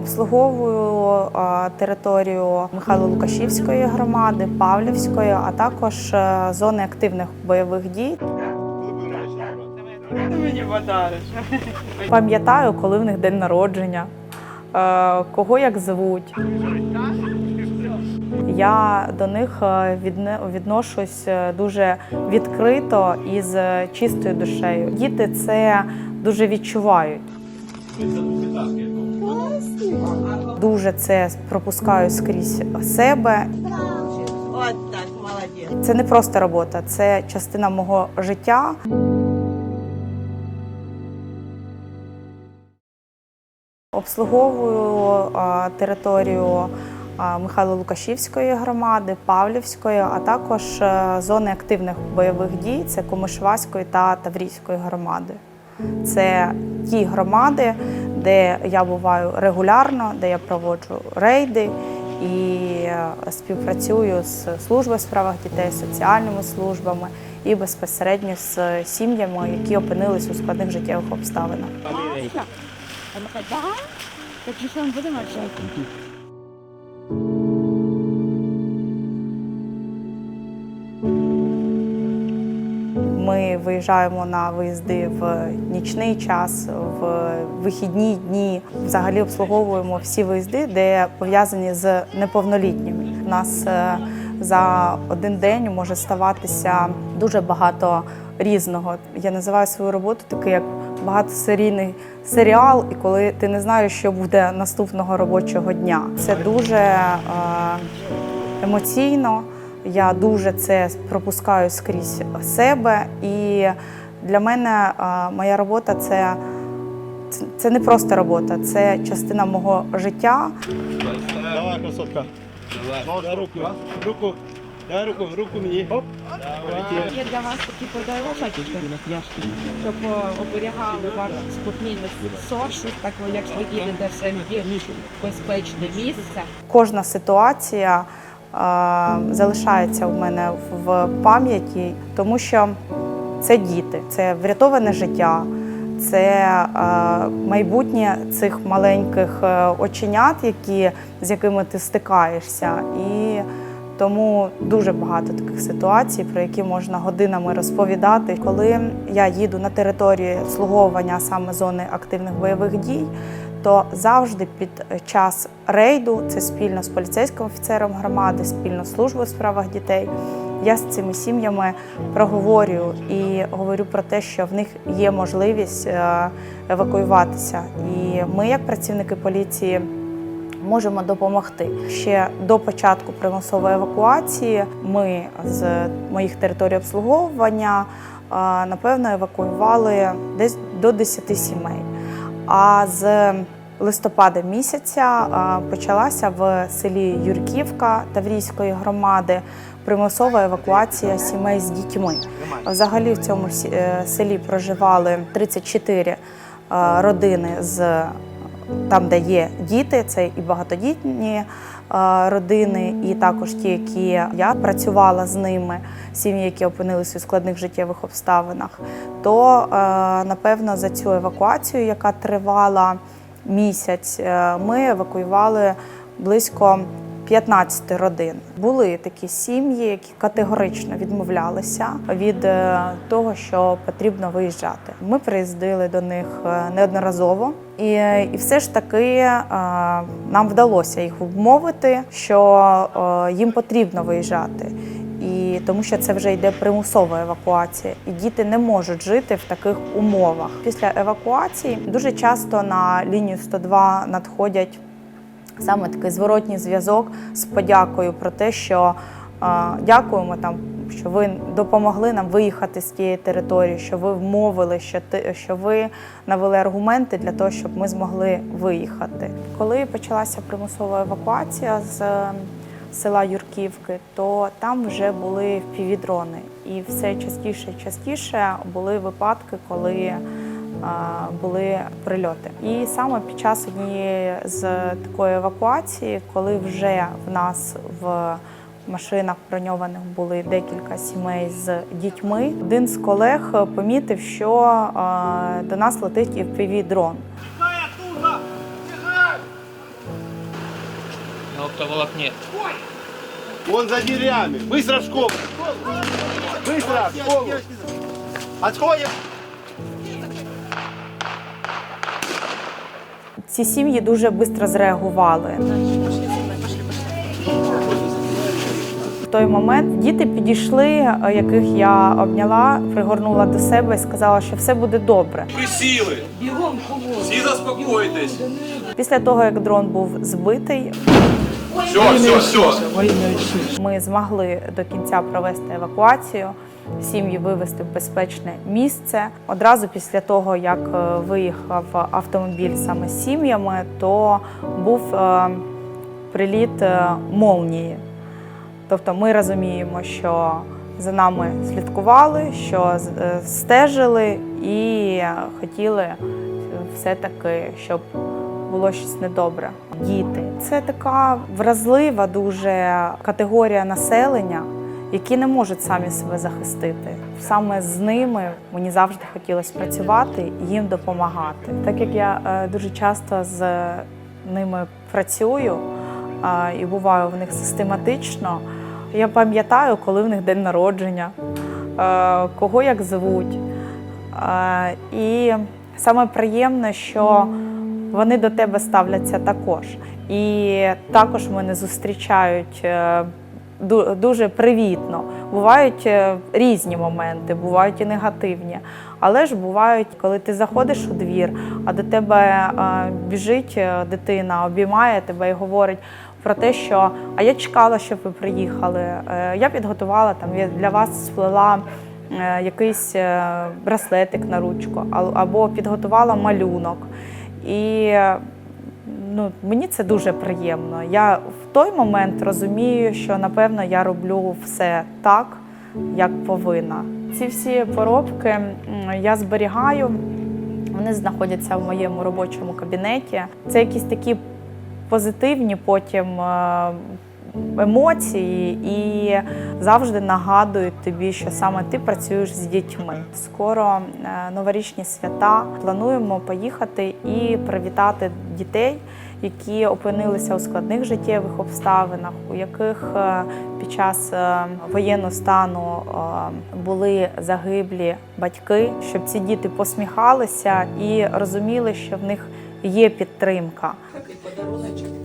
Обслуговую територію Михайло-Лукашівської громади, Павлівської, а також е, зони активних бойових дій. Мені. Пам'ятаю, коли в них день народження, е, кого як звуть. Я до них е, відношусь дуже відкрито і з чистою душею. Діти це дуже відчувають. Дуже це пропускаю скрізь себе. От так, молодець. Це не просто робота, це частина мого життя. Обслуговую територію е, Михайло-Лукашівської громади, Павлівської, а також е, зони активних бойових дій це Комишваської та Таврійської громади. Це ті громади, де я буваю регулярно, де я проводжу рейди і е, співпрацюю з службою в справах дітей, соціальними службами і безпосередньо з сім'ями, які опинились у складних життєвих обставинах. Ми виїжджаємо на виїзди в нічний час, в вихідні дні. Взагалі обслуговуємо всі виїзди, де пов'язані з неповнолітніми. У нас е, за один день може ставатися дуже багато різного. Я називаю свою роботу такий як багатосерійний серіал, і коли ти не знаєш, що буде наступного робочого дня. Це дуже е, емоційно. Я дуже це пропускаю скрізь себе. І для мене моя робота це, це, не просто робота, це частина мого життя. Давай, красотка. Дай руку. Руку. Дай руку, руку мені. Оп. Є для вас такі подарунки, щоб оберігали ваш спокійний сошу, так як ви їдете все в безпечне місце. Кожна ситуація залишається в мене в пам'яті, тому що це діти, це врятоване життя, це майбутнє цих маленьких е, оченят, які, з якими ти стикаєшся. І тому дуже багато таких ситуацій, про які можна годинами розповідати. Коли я їду на територію обслуговування саме зони активних бойових дій, то завжди під час рейду, це спільно з поліцейським офіцером громади, спільно з службою у справах дітей. Я з цими сім'ями проговорюю і говорю про те, що в них є можливість е, евакуюватися. І ми, як працівники поліції, можемо допомогти. Ще до початку примусової евакуації ми з моїх територій обслуговування е, напевно евакуювали десь до 10 сімей. А з листопада місяця почалася в селі Юрківка Таврійської громади примусова евакуація сімей з дітьми. Взагалі в цьому е, селі проживали 34 е, родини з там, де є діти, це і багатодітні е, родини, і також ті, які я працювала з ними, сім'ї, які опинилися у складних життєвих обставинах. То е, напевно за цю евакуацію, яка тривала місяць, е, ми евакуювали близько 15 родин. Були такі сім'ї, які категорично відмовлялися від е, того, що потрібно виїжджати. Ми приїздили до них е, неодноразово, і, і все ж таки е, нам вдалося їх вмовити, що е, їм потрібно виїжджати. І тому що це вже йде примусова евакуація, і діти не можуть жити в таких умовах. Після евакуації дуже часто на лінію 102 надходять саме такий зворотній зв'язок з подякою про те, що дякуємо там, що ви допомогли нам виїхати з тієї території, що ви вмовили, що ти що ви навели аргументи для того, щоб ми змогли виїхати. Коли почалася примусова евакуація з е, села Юрківки, то там вже були впівдрони. І все частіше і частіше були випадки, коли були прильоти. І саме під час однієї з такої евакуації, коли вже в нас в машинах броньованих були декілька сімей з дітьми, один з колег помітив, що до нас летить fpv дрон. Он за дверями. Быстро в школу. Быстро в школу. Отходим. Ці сім'ї дуже швидко зреагували. В той момент діти підійшли, е, яких я обняла, пригорнула до себе і сказала, що все буде добре. Присіли. Всі заспокойтесь. Після того, як дрон був збитий, Все, все, все. ми змогли до кінця провести евакуацію, сім'ї вивезти в безпечне місце. Одразу після того, як е, виїхав автомобіль саме з сім'ями, то був е, приліт е, молнії. Тобто ми розуміємо, що за нами слідкували, що з- е, стежили і хотіли все-таки, щоб було щось недобре. Діти це така вразлива дуже категорія населення, які не можуть самі себе захистити. Саме з ними мені завжди хотілося працювати і їм допомагати. Так як я е, дуже часто з ними працюю е, і буваю в них систематично, я пам'ятаю, коли в них день народження, е, кого як звуть. І саме приємне, що вони до тебе ставляться також. І також мене зустрічають е, дуже привітно. Бувають е, різні моменти, бувають і негативні. Але ж бувають, коли ти заходиш у двір, а до тебе е, біжить дитина, обіймає тебе і говорить про те, що а я чекала, щоб ви приїхали. Я підготувала там я для вас сплела якийсь браслетик на ручку, або підготувала малюнок. І ну, мені це дуже приємно. Я в той момент розумію, що напевно я роблю все так, як повинна. Ці всі поробки я зберігаю. Вони знаходяться в моєму робочому кабінеті. Це якісь такі позитивні потім е, емоції і завжди нагадують тобі, що саме ти працюєш з дітьми. Скоро е, новорічні свята. Плануємо поїхати і привітати дітей, які опинилися у складних життєвих обставинах, у яких е, під час е, воєнного стану були загиблі батьки, щоб ці діти посміхалися і розуміли, що в них є підтримка. Такий подаруночок